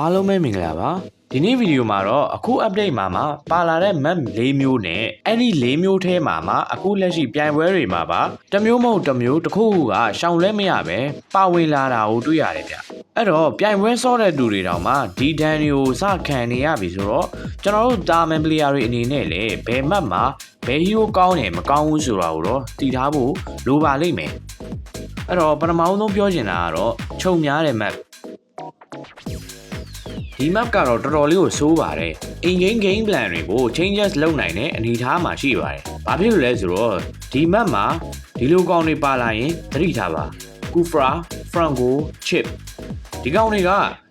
အားလုံးပဲမင်္ဂလာပါဒီနေ့ဗီဒီယိုမှာတော့အခု update မှာမှာပါလာတဲ့ map ၄မျိုးနဲ့အဲ့ဒီ၄မျိုးထဲမှာမှာအခုလက်ရှိပြိုင်ပွဲတွေမှာပါတစ်မျိုးမဟုတ်တစ်မျိုးတစ်ခုခုကရှောင်လဲမရပဲပါဝင်လာတာကိုတွေ့ရတယ်ဗျအဲ့တော့ပြိုင်ပွဲစောတဲ့သူတွေတောင်မှဒီဒန်တွေကိုစခံနေရပြီဆိုတော့ကျွန်တော်တို့တာမန်ပလေယာတွေအနေနဲ့လည်းဘယ် map မှာဘယ်ဟီးရိုးကောင်းတယ်မကောင်းဘူးဆိုတာကိုတော့တည်ထားဖို့လိုပါလိမ့်မယ်အဲ့တော့ပထမအောင်ဆုံးပြောချင်တာကတော့ခြုံများတဲ့ map ဒီ map ကတော့တော်တော်လေးကိုစိုးပါတယ်။ in-game game plan တွေကို changes လုပ်နိုင်တဲ့အနေအထားမှာရှိပါတယ်။ဘာဖြစ်လို့လဲဆိုတော့ဒီ map မှာဒီလိုကောင်တွေပါလာရင်သတိထားပါ။ Kufra, Franco, Chip ဒီကောင်တွေက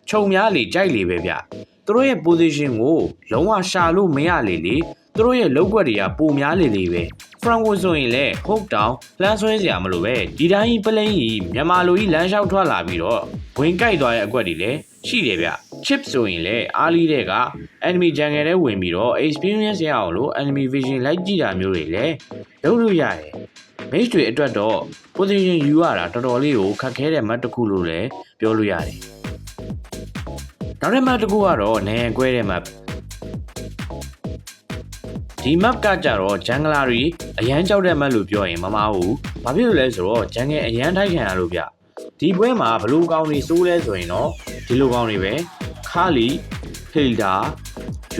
ခြုံများလေကြိုက်လေပဲဗျ။သူတို့ရဲ့ position ကိုလုံးဝရှာလို့မရလေလေသူတို့ရဲ့လောက်ွက်တွေကပုံများလေလေပဲ။ Franco ဆိုရင်လည်း hook down လမ်းဆွဲစရာမလိုပဲဒီတိုင်းကြီးပလိန်ကြီးမြန်မာလိုကြီးလမ်းလျှောက်ထွက်လာပြီးတော့ဝင်ကြိုက်သွားတဲ့အကွက်တွေလည်းရှိတယ်ဗျ chip ဆိုရင်လည်းအားလီတဲ့က enemy jungle ထဲဝင်ပြီးတော့ experience ရအောင်လို့ enemy vision လိုက်ကြည့်တာမျိုးတွေလည်းလုပ်လို့ရတယ် mage တွေအတွက်တော့ position ယူရတာတော်တော်လေးကိုခက်ခဲတဲ့ map တစ်ခုလို့လည်းပြောလို့ရတယ်နောက်တဲ့ map တစ်ခုကတော့နေရကွဲတဲ့ map ဒီ map ကကြတော့ jungler တွေ အရန်ကြောက်တဲ့ map လို့ပြောရင်မမှားဘူး။ဘာဖြစ်လို့လဲဆိုတော့ jungle အရန်ထိုက်ခံရလို့ဗျ။ဒီပွဲမှာဘလူးကောင်းတွေစိုးလဲဆိုရင်တော့ဒီလိုကောင်းတွေပဲ။ Kali, Hilda,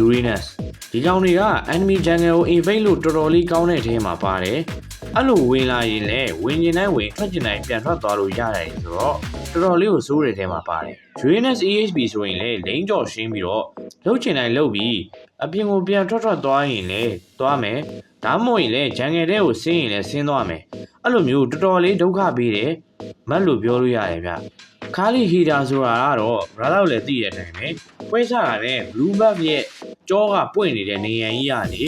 Uranus ဒီကောင်တွေက enemy jungle ကို invade လို့တော်တော်လေးကောင်းတဲ့အထဲမှာပါတယ်။အဲ့လိုဝင်လာရင်လည်းဝင်ကျင်တိုင်းဝင်ထွက်ကျင်တိုင်းပြန်ထွက်သွားလို့ရတယ်ဆိုတော့ တော်တော်လေးကိုစိုးတဲ့အထဲမှာပါတယ်။ Uranus EHP ဆိုရင်လည်းလိန်ကြော်ရှင်းပြီးတော့လှုပ်ချင်တိုင်းလှုပ်ပြီးအပြင်ကိုပြန်ထွက်ထွက်သွားရင်လည်းသွားမယ်ဒါမှမဟုတ်ရင်လည်းဂျန်ငယ်တဲ့ကိုဆင်းရင်လည်းဆင်းသွားမယ်အဲ့လိုမျိုးတော်တော်လေးဒုက္ခပေးတယ်မတ်လို့ပြောလို့ရတယ်ဗျခါလီဟီတာဆိုတာကတော့ဘာလို့လဲသိရတဲ့အတိုင်းပဲပွဲစားတာနဲ့ blue buff ရဲ့ကြောကပွင့်နေတဲ့နေရန်ကြီးကနေ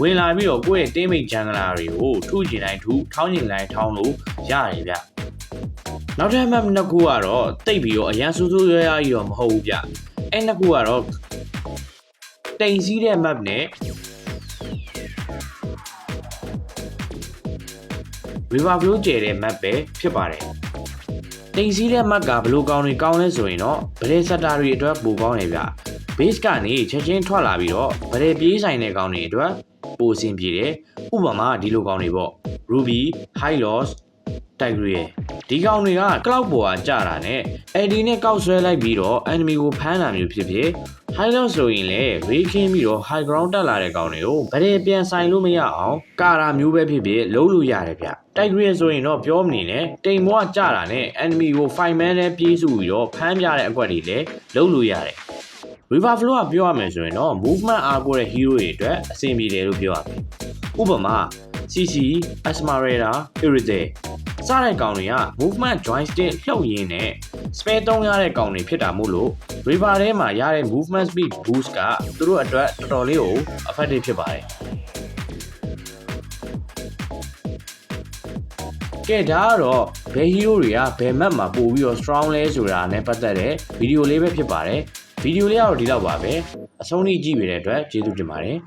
ဝင်လာပြီးတော့ကိုယ့်ရဲ့ teammate ဂျန်ဂလာတွေကိုထုကျင်တိုင်းထုထောင်းကျင်တိုင်းထောင်းလို့ရတယ်ဗျ နောက်ထပ် map နှစ်ခုကတော့တိတ်ပြီးတော့အရန်ဆူဆူရွရွကြီးတော့မဟုတ်ဘူးဗျအဲ့နှစ်ခုကတော့တိမ်စီးတဲ့ map နဲ့ river flow ကျယ်တဲ့ map ပဲဖြစ်ပါတယ်တိမ်စီးတဲ့ map ကဘယ်လိုကောင်းတွေကောင်းလဲဆိုရင်တော့ဗရေစက်တာတွေအတွက်ပိုကောင်းတယ်ဗျ base ကနေချက်ချင်းထွက်လာပြီးတော့ဗရေပြေးဆိုင်တဲ့ကောင်းတွေအတွက်ပိုအဆင်ပြေတယ်ဥပမာဒီလိုကောင်းတွေပေါ့ ruby high loss တိုက်ဂရီဒီကောင်တွေက cloud ပေါ်ကကြာတာနဲ့ AD နဲ့ကောက်ဆွဲလိုက်ပြီးတော့ enemy ကိုဖမ်းတာမျိုးဖြစ်ဖြစ် high loss ဆိုရင်လည်း ray ခင်းပြီးတော့ high ground တက်လာတဲ့ကောင်တွေကိုဗရေပြန်ဆိုင်လို့မရအောင်ကာတာမျိုးပဲဖြစ်ဖြစ်လုံးလို့ရတယ်ဗျတိုက်ဂရီဆိုရင်တော့ပြောမနေနဲ့တိမ်မောကကြာတာနဲ့ enemy ကို fight man နဲ့ပြေးစုပြီးတော့ဖမ်းပြတဲ့အကွက်တွေလည်းလုံးလို့ရတယ် River Flow ကပြောရမယ်ဆိုရင်တော့ movement အားကိုတဲ့ hero တွေအတွက်အဆင်ပြေတယ်လို့ပြောရမယ်ဥပမာ CC, Asmarera, Iride စတဲ့ကောင်တွေက movement joystick လှုပ်ရင်းနဲ့ spare သုံးရတဲ့ကောင်တွေဖြစ်တာမို့လို့ river ထဲမှာရတဲ့ movement speed boost ကသူတို့အတွက်တော်တော်လေးကို effective ဖြစ်ပါတယ်ကဲဒါကတော့ဘယ် hero တွေကဘယ် map မှာပို့ပြီးတော့ strong လဲဆိုတာနဲ့ပတ်သက်တဲ့ဗီဒီယိုလေးပဲဖြစ်ပါတယ်ဗီဒီယိုလေးကတော့ဒီလောက်ပါပဲအဆုံးထိကြည့်ပေးတဲ့အတွက်ကျေးဇူးတင်ပါတယ်